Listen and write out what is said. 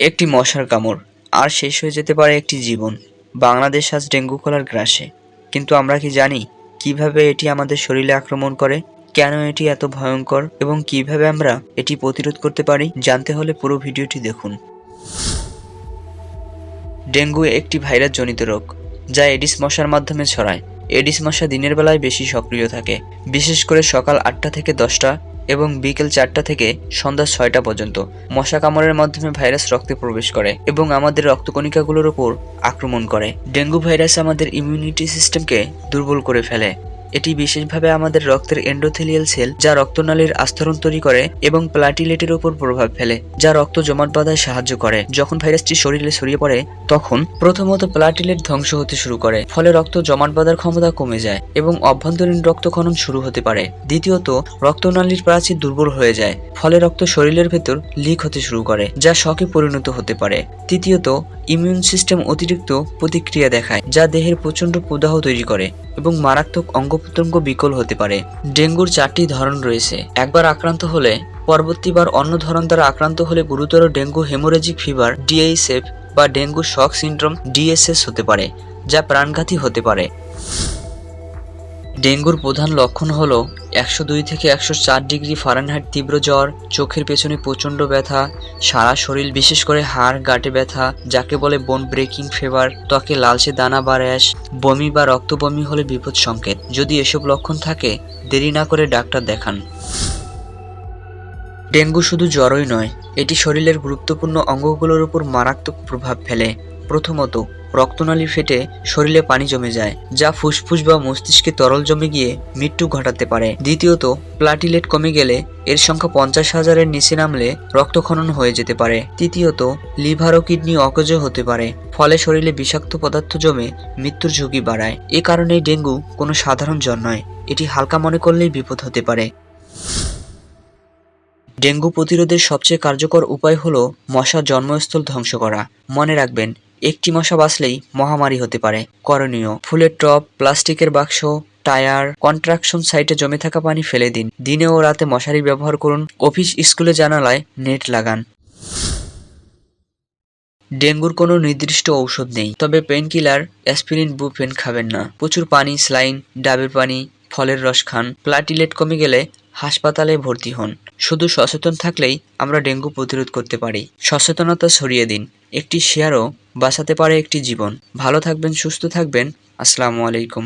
একটি মশার কামড়, আর শেষ হয়ে যেতে পারে একটি জীবন। বাংলাদেশ আজ ডেঙ্গু কলার গ্রাসে। কিন্তু আমরা কি জানি কীভাবে এটি আমাদের শরীরে আক্রমণ করে? কেন এটি এত ভয়ঙ্কর? এবং কীভাবে আমরা এটি প্রতিরোধ করতে পারি? জানতে হলে পুরো ভিডিওটি দেখুন। ডেঙ্গু একটি ভাইরাস জনিত রোগ, যা এডিস মশার মাধ্যমে ছড়ায়। এডিস মশা দিনের বেলায় বেশি সক্রিয় থাকে। বিশেষ করে সকাল আটটা থেকে দশটা এবং বিকেল চারটা থেকে সন্ধ্যা ছয়টা পর্যন্ত মশা কামড়ের মাধ্যমে ভাইরাস রক্তে প্রবেশ করে এবং আমাদের রক্তকণিকাগুলোর ওপর আক্রমণ করে। ডেঙ্গু ভাইরাস আমাদের ইমিউনিটি সিস্টেমকে দুর্বল করে ফেলে। এটি বিশেষভাবে আমাদের রক্তের এন্ডোথেলিয়াল সেল যা রক্তনালীর আস্তরণ তৈরি করে এবং প্লাটিলেটের উপর প্রভাব ফেলে, যা রক্ত জমাট বাঁধায় সাহায্য করে। যখন ভাইরাসটি শরীরে ছড়িয়ে পড়ে, তখন প্রথমত প্লাটিলেট ধ্বংস হতে শুরু করে, ফলে রক্ত জমাট বাঁধার ক্ষমতা কমে যায় এবং অভ্যন্তরীণ রক্তক্ষরণ শুরু হতে পারে। দ্বিতীয়ত, রক্তনালীর প্রাচীর দুর্বল হয়ে যায়, ফলে রক্ত শরীরের ভেতর লিক হতে শুরু করে, যা শকে পরিণত হতে পারে। তৃতীয়ত ইমিউন সিস্টেম অতিরিক্ত প্রতিক্রিয়া দেখায়, যা দেহের প্রচণ্ড প্রদাহ তৈরি করে এবং মারাত্মক অঙ্গ প্রত্যঙ্গ বিকল হতে পারে। ডেঙ্গুর চারটি ধরন রয়েছে। একবার আক্রান্ত হলে, পরবর্তীবার অন্য ধরন দ্বারা আক্রান্ত হলে গুরুতর ডেঙ্গু হেমোরেজিক ফিভার ডিএইচএফ বা ডেঙ্গু শক সিন্ড্রোম ডিএসএস হতে পারে, যা প্রাণঘাতী হতে পারে। ডেঙ্গুর প্রধান লক্ষণ হল একশো দুই থেকে একশো চার ডিগ্রি ফারেনহাইট তীব্র জ্বর, চোখের পেছনে প্রচণ্ড ব্যথা, সারা শরীর বিশেষ করে হাড়, গাঁটে ব্যথা, যাকে বলে বোন ব্রেকিং ফেভার ত্বকে লালচে দানা বা র্যাশ, বমি বা রক্ত বমি হলে বিপদ সংকেত। যদি এসব লক্ষণ থাকে, দেরি না করে ডাক্তার দেখান। ডেঙ্গু শুধু জ্বরই নয়, এটি শরীরের গুরুত্বপূর্ণ অঙ্গগুলোর উপর মারাত্মক প্রভাব ফেলে। প্রথমত, রক্তনালী ফেটে শরীরে পানি জমে যায়, যা ফুসফুস বা মস্তিষ্কে তরল জমে গিয়ে মৃত্যু ঘটাতে পারে। দ্বিতীয়ত, প্লাটিলেট কমে গেলে এর সংখ্যা পঞ্চাশ হাজারের নিচে নামলে রক্তক্ষরণ হয়ে যেতে পারে। তৃতীয়ত, লিভার ও কিডনি অকেজো হতে পারে, ফলে শরীরে বিষাক্ত পদার্থ জমে মৃত্যুর ঝুঁকি বাড়ায়। এ কারণেই ডেঙ্গু কোনো সাধারণ জ্বর নয়, এটি হালকা মনে করলেই বিপদ হতে পারে। ডেঙ্গু প্রতিরোধের সবচেয়ে কার্যকর উপায় হলো মশার জন্মস্থল ধ্বংস করা। মনে রাখবেন একটি মশা বাঁচলেই মহামারী হতে পারে। করণীয়, ফুলের টপ প্লাস্টিকের বাক্স, টায়ার, কন্ট্রাকশন সাইটে জমে থাকা পানি ফেলে দিন। দিনে ও রাতে মশারি ব্যবহার করুন, অফিস, স্কুলে, জানালায় নেট লাগান। ডেঙ্গুর কোনো নির্দিষ্ট ঔষধ নেই, তবে পেনকিলার অ্যাসপিরিন, বুফেন খাবেন না। প্রচুর পানি, স্লাইন, ডাবের পানি, ফলের রস খান। প্লাটিলেট কমে গেলে হাসপাতালে ভর্তি হন। শুধু সচেতন থাকলেই আমরা ডেঙ্গু প্রতিরোধ করতে পারি। সচেতনতা ছড়িয়ে দিন। একটি শেয়ারও বাঁচাতে পারে একটি জীবন। ভালো থাকবেন সুস্থ থাকবেন। আসসালামু আলাইকুম।